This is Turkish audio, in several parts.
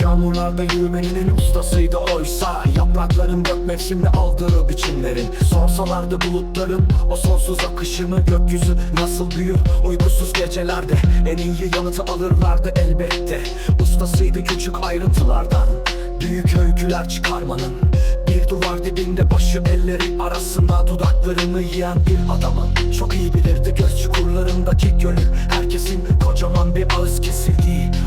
Yağmurlarda yürümenin ustasıydı oysa. Yaprakların dök mevsimde aldığı biçimlerin. Sorsalardı bulutların o sonsuz akışını Gökyüzü nasıl büyür? Uykusuz gecelerde En iyi yanıtı alırlardı elbette. Ustasıydı küçük ayrıntılardan. Büyük öyküler çıkarmanın. Bir duvar dibinde başı elleri arasında Dudaklarını yiyen bir adamın. Çok iyi bilirdi göz çukurlarındaki gölü. Herkesin kocaman bir ağız kesildiği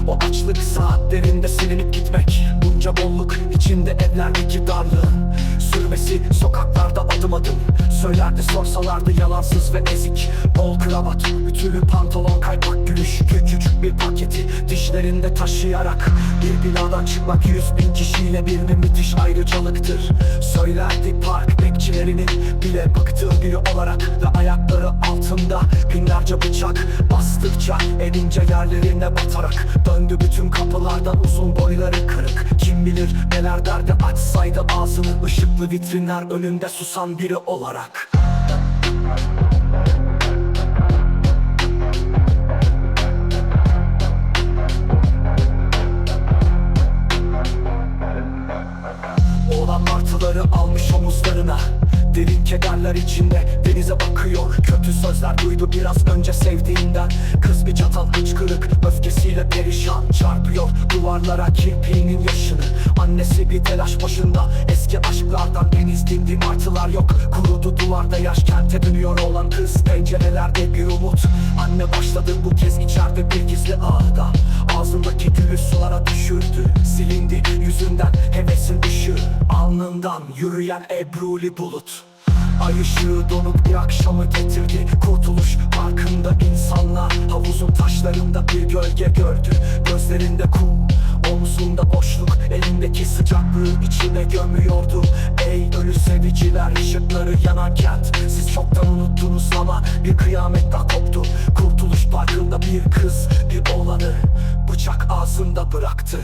O açlık saatlerinde silinip gitmek. Bunca bolluk içinde evlerdeki darlığın Sürmesi sokaklarda adım adım. Söylerdi sorsalardı yalansız ve ezik. Bol kravat, ütülü pantolon, kaypak gülüş Küçücük bir paketi dişlerinde taşıyarak. Bir binadan çıkmak yüz bin kişiyle bir müthiş ayrıcalıktır. Söylerdi park bekçilerinin bile bıktığı biri olarak Ve ayakları altında binlerce bıçak Bastıkça en ince yerlerine batarak Döndü bütün kapılardan uzun boyları kırık. Kim bilir neler derdi açsaydı ağzını ışıklı vitrinler önünde susan biri olarak Oğlan martıları almış omuzlarına. Derin kederler içinde denize bakıyor. Kötü sözler duydu biraz önce sevdiğinden. Kız bir çatal hıçkırık öfkesiyle perişan. Çarpıyor duvarlara kirpiğinin yaşını. Annesi bir telaş başında. Eski aşklardan deniz dindi martılar yok. Kurudu duvarda yaş kente dönüyor olan kız. Pencerelerde bir umut. Anne başladı bu kez içeride bir gizli ağda. Ağzındaki gülü sulara düşürdü. Silindi yüzünden hevesin ışığı Alnından yürüyen ebruli bulut. Ay ışığı donuk bir akşamı getirdi. Kurtuluş parkında insanlar Havuzun taşlarında bir gölge gördü. Gözlerinde kum Omzunda boşluk. Elindeki sıcaklığı içine gömüyordu. Ey ölü seviciler ışıkları yanan kent. Siz çoktan unuttunuz ama bir kıyamet daha koptu. Kurtuluş parkında bir kız bir oğlanı Bıçak ağzında bıraktı